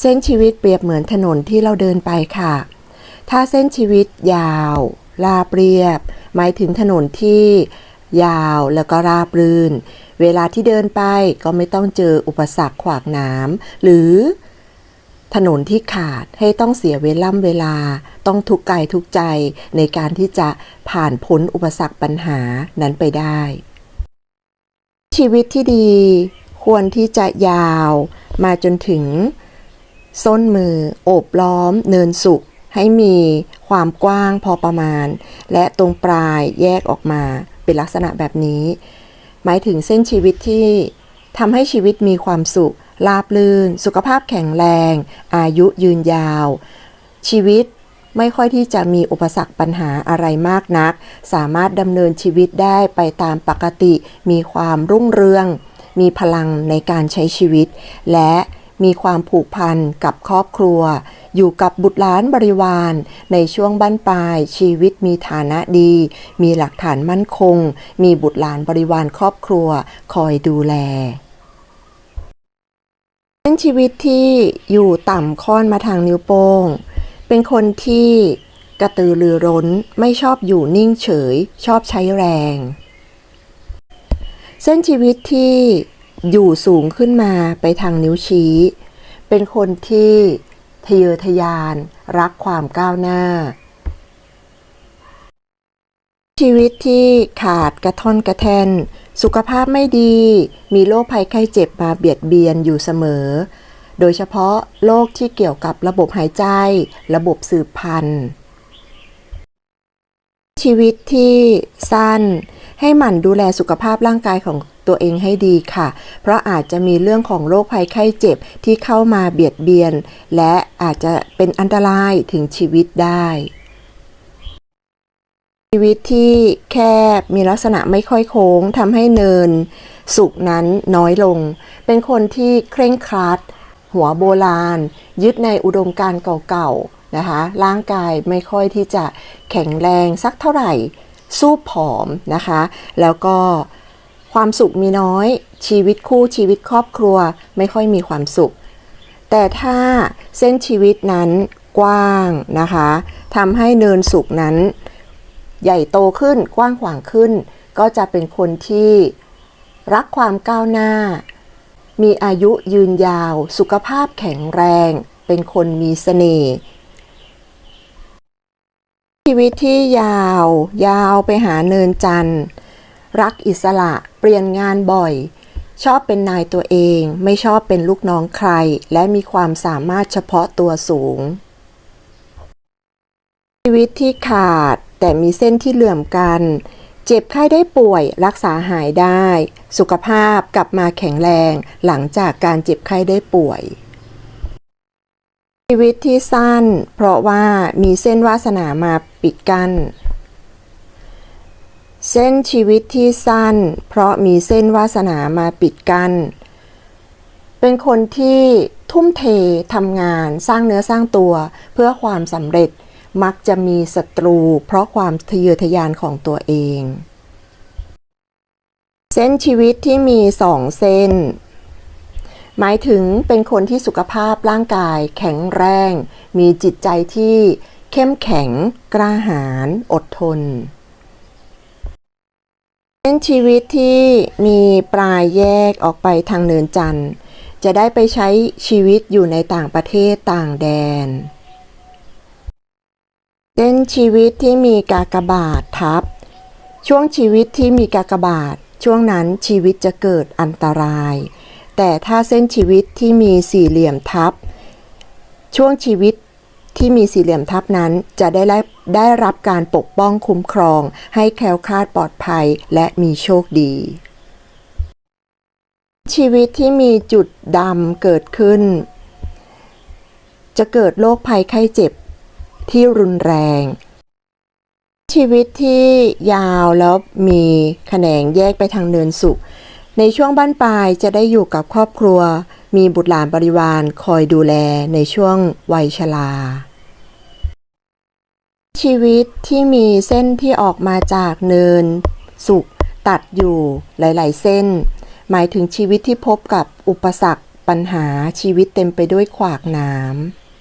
เส้นชีวิตเปรียบเหมือนถนนที่เราเดินไปค่ะ ถ้าเส้นชีวิตยาว ราบเรียบ หมายถึงถนนที่ยาวแล้วก็ราบรื่น เวลาที่เดินไปก็ไม่ต้องเจออุปสรรคขวางน้ำหรือถนนที่ขาดให้ต้องเสียเวล่ำเวลา ต้องทุกข์กายทุกใจในการที่จะผ่านพ้นอุปสรรคปัญหานั้นไปได้ ชีวิตที่ดีควรที่จะยาวมาจนถึง ส้นมือ โอบล้อม เนินสุขให้มีความกว้างพอประมาณ และตรงปลายแยกออกมาเป็นลักษณะแบบนี้ หมายถึงเส้นชีวิตที่ทำให้ชีวิตมีความสุขราบรื่น สุขภาพแข็งแรง อายุยืนยาว ชีวิตไม่ค่อยที่จะมีอุปสรรคปัญหาอะไรมากนัก สามารถดำเนินชีวิตได้ไปตามปกติ มีความรุ่งเรือง มีพลังในการใช้ชีวิต และ มีความผูกพันกับครอบครัว อยู่กับบุตรหลานบริวาร ในช่วงบั้นปลาย ชีวิตมีฐานะดี มีหลักฐานมั่นคง มีบุตรหลานบริวารครอบครัว คอยดูแลเป็นชีวิตที่อยู่ต่ำค่อนมาทางนิ้วโป้ง เป็นคนที่กระตือรือร้นไม่ชอบอยู่นิ่งเฉย ชอบใช้แรง เส้นชีวิตที่ อยู่สูงขึ้นมาไปทางนิ้วชี้ เป็นคนที่ทะเยอทะยานรักความก้าวหน้า ชีวิตที่ขาดกระท่อนกระแทน สุขภาพไม่ดี มีโรคภัยไข้เจ็บมาเบียดเบียนอยู่เสมอ โดยเฉพาะโรคที่เกี่ยวกับระบบหายใจ ระบบสืบพันธุ์ ชีวิตที่สั้นให้หมั่นดูแลสุขภาพร่างกายของ ตัวเองให้ดีค่ะ เพราะอาจจะมีเรื่องของโรคภัยไข้เจ็บที่เข้ามาเบียดเบียน และอาจจะเป็นอันตรายถึงชีวิตได้ชีวิตที่แคบมีลักษณะไม่ค่อยโค้งทำให้เนิน สุขนั้นน้อยลง เป็นคนที่เคร่งครัด หัวโบราณ ยึดในอุดมการเก่าๆนะคะ ร่างกายไม่ค่อยที่จะแข็งแรงสักเท่าไหร่ สู้ผอมนะคะ แล้วก็ ความสุขมีน้อย ชีวิตคู่ชีวิตครอบครัวไม่ค่อยมีความสุข แต่ถ้าเส้นชีวิตนั้นกว้างนะคะทำให้เนินสุขนั้น ใหญ่โตขึ้นกว้างขวางขึ้น ก็จะเป็นคนที่รักความก้าวหน้า มีอายุยืนยาว สุขภาพแข็งแรง เป็นคนมีเสน่ห์ชีวิตที่ยาว ยาวไปหาเนินจันทร์ รักอิสระ เปลี่ยนงานบ่อย ชอบเป็นนายตัวเอง ไม่ชอบเป็นลูกน้องใคร และมีความสามารถเฉพาะตัวสูง ชีวิตที่ขาดแต่มีเส้นที่เหลื่อมกัน เจ็บไข้ได้ป่วยรักษาหายได้ สุขภาพกลับมาแข็งแรงหลังจากการเจ็บไข้ได้ป่วยชีวิตที่สั้น เพราะว่ามีเส้นวาสนามาปิดกัน้น เส้นชีวิตที่สั้น เพราะมีเส้นวาสนามาปิดกัน้น เป็นคนที่ทุ่มเททำงานสร้างเนื้อสร้างตัว เพื่อความสำเร็จมักจะมีศัตรู เพราะความทะเยอทะยานของตัวเอง เส้นชีวิตที่มีสองเส้น หมายถึงเป็นคนที่สุขภาพร่างกายแข็งแรง มีจิตใจที่เข้มแข็ง กล้าหาญอดทน เส้นชีวิตที่มีปลายแยกออกไปทางเนินจันทร์ จะได้ไปใช้ชีวิตอยู่ในต่างประเทศต่างแดน เส้นชีวิตที่มีกากบาททับ ช่วงชีวิตที่มีกากบาท ช่วงนั้นชีวิตจะเกิดอันตราย แต่ถ้าเส้นชีวิตที่มีสี่เหลี่ยมทับ ช่วงชีวิต ที่มีสี่เหลี่ยมทับนั้นจะได้รับได้รับการปกป้องคุ้มครอง ให้แคล้วคลาดปลอดภัยและมีโชคดี ชีวิตที่มีจุดดำเกิดขึ้น จะเกิดโรคภัยไข้เจ็บที่รุนแรง ชีวิตที่ยาวแล้วมีแขนงแยกไปทางเนินสุข ในช่วงบ้านปลายจะได้อยู่กับครอบครัว มีบุตรหลานบริวารคอยดูแลในช่วงวัยชราชีวิตที่มีเส้นที่ออกมาจากเนิน สุข ตัดอยู่หลาย ๆ เส้น หมายถึงชีวิตที่พบกับอุปสรรคปัญหาชีวิตเต็มไปด้วยขวากหน้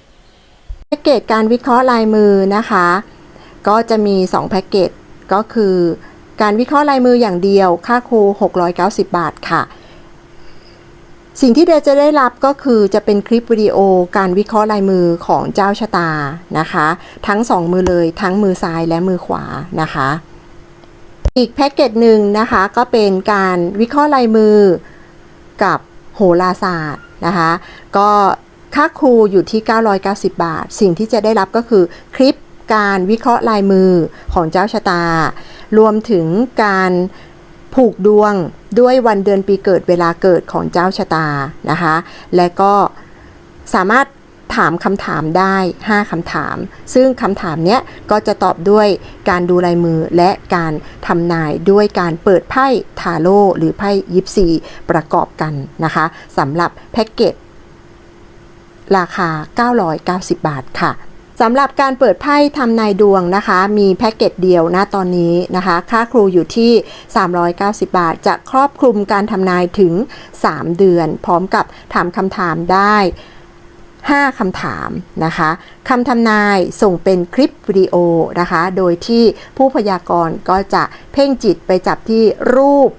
ำแพ็กเกจการวิเคราะห์ลายมือนะคะ ก็จะมี 2 แพ็กเกจก็คือ การวิเคราะห์ลายมืออย่างเดียวค่าครู 690 บาทค่ะ สิ่งที่เดยวจะได้รับก็คือจะเป็นคลิปวิดีโอการวิเคราะห์ลายมือของเจ้าชะตานะคะ ทั้ง 2 มือเลยทั้งมือซ้ายและมือขวานะคะ อีกแพ็กเกจหนึ่งนะคะก็เป็นการวิเคราะห์ลายมือกับโหราศาสตร์นะคะ ก็ค่าครูอยู่ที่ 990 บาท สิ่งที่จะได้รับก็คือคลิปการวิเคราะห์ลายมือของเจ้าชะตา รวมถึงการ ผูกดวงด้วยวันเดือนปีเกิดเวลาเกิดของเจ้าชะตานะคะ และก็สามารถถามคำถามได้ 5คำถาม ซึ่งคำถามเนี้ยก็จะตอบด้วยการดูลายมือและการทำนายด้วยการเปิดไพ่ทาโร่หรือไพ่ยิปซีประกอบกันนะคะสำหรับแพ็กเกจราคา 990 บาทค่ะ สำหรับการเปิดไพ่ทำนายดวงนะคะ มีแพ็กเกจเดียวนะตอนนี้นะคะ ค่าครูอยู่ที่ 390 บาท จะครอบคลุมการทำนายถึง 3 เดือน พร้อมกับถามคำถามได้ 5 คำถามนะคะคำทำนายส่งเป็นคลิปวิดีโอนะคะ โดยที่ผู้พยากรณ์ก็จะเพ่งจิตไปจับที่รูป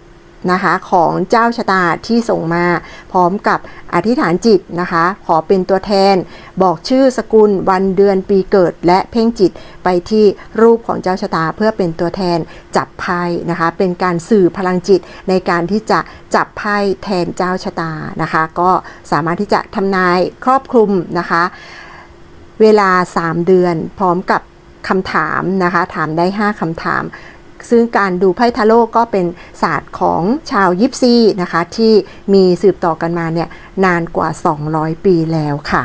นะคะของเจ้าชะตาที่ส่งมาพร้อมกับอธิษฐานจิตนะคะ ขอเป็นตัวแทน บอกชื่อสกุลวันเดือนปีเกิด และเพ่งจิตไปที่รูปของเจ้าชะตาเพื่อเป็นตัวแทนจับไพ่นะคะ เป็นการสื่อพลังจิตในการที่จะจับไพ่แทนเจ้าชะตานะคะ ก็สามารถที่จะทำนายครอบคลุมนะคะ เวลา 3 เดือนพร้อมกับคำถามนะคะ ถามได้ 5คำถาม ซึ่งการดูไพ่ทาโร่ก็เป็นศาสตร์ของชาวยิปซีนะคะ ที่มีสืบต่อกันมาเนี่ยนานกว่า 200 ปีแล้วค่ะ